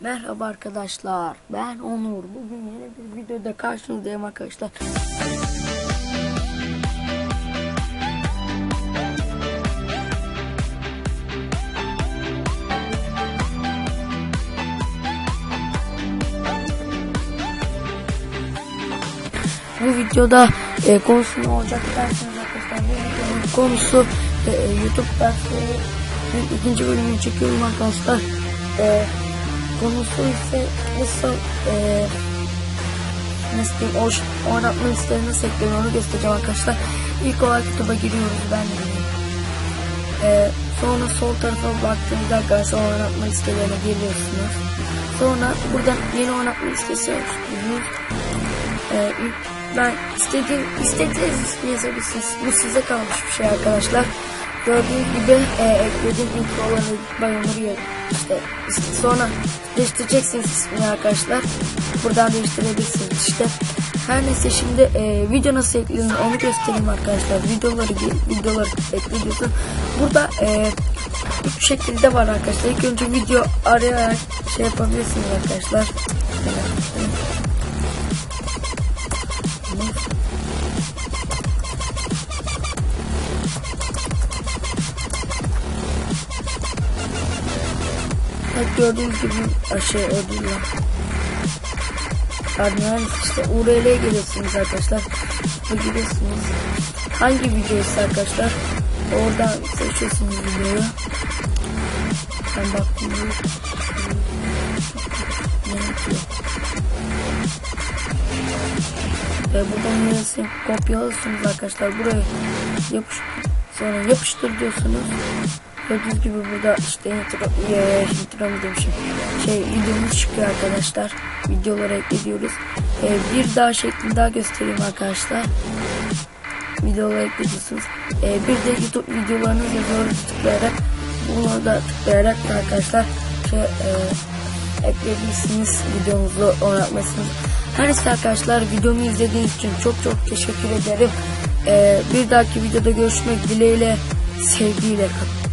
Merhaba arkadaşlar. Ben Onur. Bugün yeni bir videoda karşınızdayım arkadaşlar. Bu videoda e, konusu ne olacak derseniz arkadaşlar bu videonun konusu e, YouTube dersleri ikinci bölümünü çekiyorum arkadaşlar. E, konusu ise nasıl e, nasıl diyeyim o oynatma listeleri nasıl eklenir onu göstereceğim arkadaşlar. İlk olarak YouTube'a giriyoruz ben de gireyim. E, sonra sol tarafa baktığınızda arkadaşlar oynatma listelerine giriyorsunuz. Sonra buradan yeni oynatma listesi oluşturuyorsunuz. Ee, ben istediğim istediğiniz yazabilirsiniz. Bu size kalmış bir şey arkadaşlar. Gördüğünüz gibi e, eklediğim ilk olanı bayonları işte, işte sonra değiştireceksiniz ismini arkadaşlar. Buradan değiştirebilirsiniz işte. Her neyse şimdi e, video nasıl eklenir onu göstereyim arkadaşlar. Videoları videoları ekliyorsun. Burada e, üç şekilde var arkadaşlar. İlk önce video arayarak şey yapabilirsiniz arkadaşlar. Evet gördüğünüz gibi aşağı ödüller. Ardından işte URL'ye geliyorsunuz arkadaşlar. Ve giriyorsunuz. Hangi videoysa arkadaşlar. Oradan seçiyorsunuz videoyu. Ben baktım. Ve buradan neresi kopyalıyorsunuz arkadaşlar. Buraya yapıştır. Sonra yapıştır diyorsunuz. Gördüğünüz gibi burada işte intro, e, intro mu demişim. Şey videomuz çıkıyor arkadaşlar. Videolara ekliyoruz. E, bir daha şeklini daha göstereyim arkadaşlar. Videolara ekliyorsunuz. E, bir de YouTube videolarınızı doğru tıklayarak bunu da tıklayarak arkadaşlar şey, e, ekleyebilirsiniz videomuzu oynatmasınız. Her neyse arkadaşlar videomu izlediğiniz için çok çok teşekkür ederim. E, bir dahaki videoda görüşmek dileğiyle sevgiyle kalın.